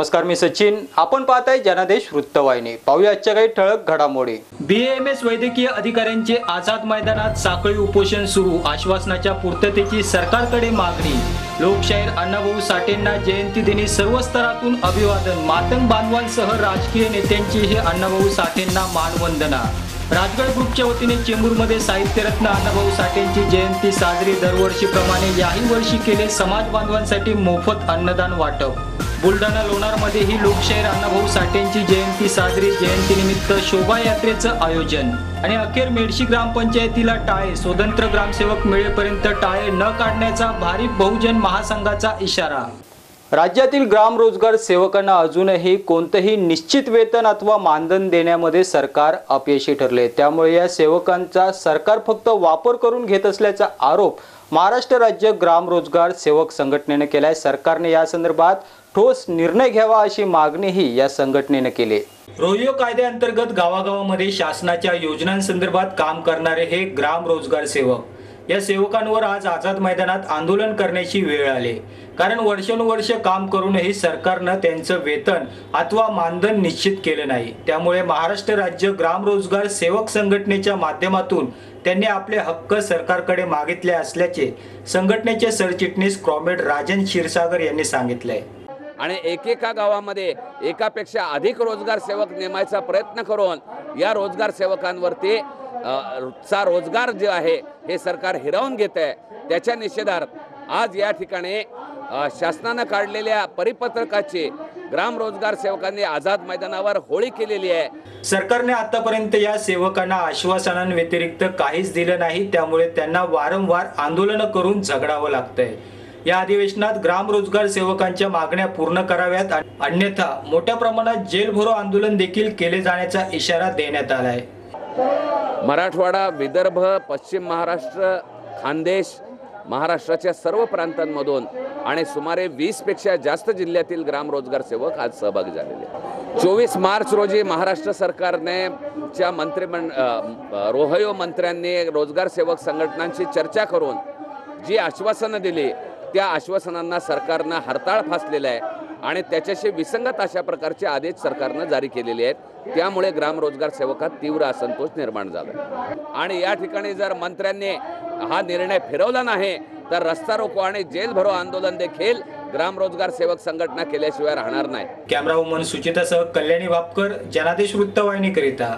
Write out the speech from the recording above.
नमस्कार मी सचिन. आपण पाहत आहे जनादेश वृत्तवाहिनी. पाहूया आजच्या काही ठळक घडामोडी. बीएमएस वैद्यकीय अधिकाऱ्यांचे आझाद मैदानात साखळी उपोषण सुरू आश्वासनाच्या पूर्ततेची सरकारकडे मागणी. लोकशाहीर अण्णाभाऊ साठेंना जयंती दिनी सर्व स्तरातून अभिवादन मातंग बांधवांसह राजकीय नेत्यांची हे अण्णाभाऊ साठेंना मानवंदना. राजगड ग्रुपच्या वतीने चेंबूरमध्ये साहित्यरत्न अण्णाभाऊ साठेंची जयंती साजरी दरवर्षीप्रमाणे याही वर्षी केले समाज बांधवांसाठी मोफत अन्नदान वाटप. बुलढाणा लोणारमध्येही लोकशाहीर अण्णाभाऊ साठेंची जयंती साजरी. जयंतीनिमित्त शोभायात्रेचं आयोजन. आणि अखेर मेडशी ग्रामपंचायतीला टाळे. स्वतंत्र ग्रामसेवक मिळेपर्यंत टाळे न काढण्याचा भारिप बहुजन महासंघाचा इशारा. राज्यातील ग्रामरोजगार सेवकांना अजूनही कोणतंही निश्चित वेतन अथवा मानधन देण्यामध्ये सरकार अपयशी ठरले त्यामुळे या सेवकांचा सरकार फक्त वापर करून घेत असल्याचा आरोप महाराष्ट्र राज्य ग्राम रोजगार सेवक संघटनेनं केलाय. सरकारने या संदर्भात ठोस निर्णय घ्यावा अशी मागणीही या संघटनेनं केली. रोहिओ कायद्याअंतर्गत गावागावामध्ये शासनाच्या योजनांसंदर्भात काम करणारे हे ग्राम रोजगार सेवक या सेवकांवर आज आझाद मैदानात आंदोलन करण्याची वेळ आली. कारण वर्षानुवर्ष काम करूनही सरकारनं त्यांचं वेतन अथवा मानधन निश्चित केलं नाही. त्यामुळे महाराष्ट्र राज्य ग्राम रोजगार सेवक संघटनेच्या माध्यमातून त्यांनी आपले हक्क सरकारकडे मागितले असल्याचे संघटनेचे सरचिटणीस कॉम्रेड राजन क्षीरसागर यांनी सांगितलंय. आणि एकेका गावामध्ये एकापेक्षा अधिक रोजगार सेवक नेमायचा प्रयत्न करून या रोजगार सेवकांवरती चा रोजगार जे आहे हे सरकार हिरावून घेत आहे त्याच्या निषेधार्थ आज या ठिकाणी शासनानं काढलेल्या परिपत्रकाची ग्राम रोजगार सेवकांनी आझाद मैदानावर होळी केलेली आहे. सरकारने आतापर्यंत या सेवकांना आश्वासनांव्यतिरिक्त काहीच दिलं नाही त्यामुळे त्यांना वारंवार आंदोलनं करून झगडावं लागतंय. या अधिवेशनात ग्राम रोजगार सेवकांच्या मागण्या पूर्ण कराव्यात अन्यथा मोठ्या प्रमाणात जेल भरो आंदोलन देखील केले जाण्याचा इशारा देण्यात आलाय. मराठवाडा विदर्भ पश्चिम महाराष्ट्र खानदेश महाराष्ट्राच्या सर्व प्रांतांमधून आणि सुमारे वीसपेक्षा जास्त जिल्ह्यातील ग्रामरोजगार सेवक आज सहभागी झालेले आहेत. चोवीस मार्च रोजी महाराष्ट्र सरकारने च्या मंत्रिमंड रोहयो मंत्र्यांनी रोजगार सेवक संघटनांशी चर्चा करून जी आश्वासनं दिली त्या आश्वासनांना सरकारनं हरताळ फासलेलं आहे आणि त्याच्याशी विसंगत अशा प्रकारचे आदेश सरकारनं जारी केलेले आहेत त्यामुळे ग्रामरोजगार सेवकात तीव्र असंतोष निर्माण झाला आणि या ठिकाणी जर मंत्र्यांनी हा निर्णय फिरवला नाही तर रस्ता रोको आणि जेल भरो आंदोलन देखील ग्राम रोजगार सेवक संघटना केल्याशिवाय राहणार नाही. कॅमेरा वुमन सुचितासह कल्याणी वापकर जनादेश वृत्तवाहिनीकरिता.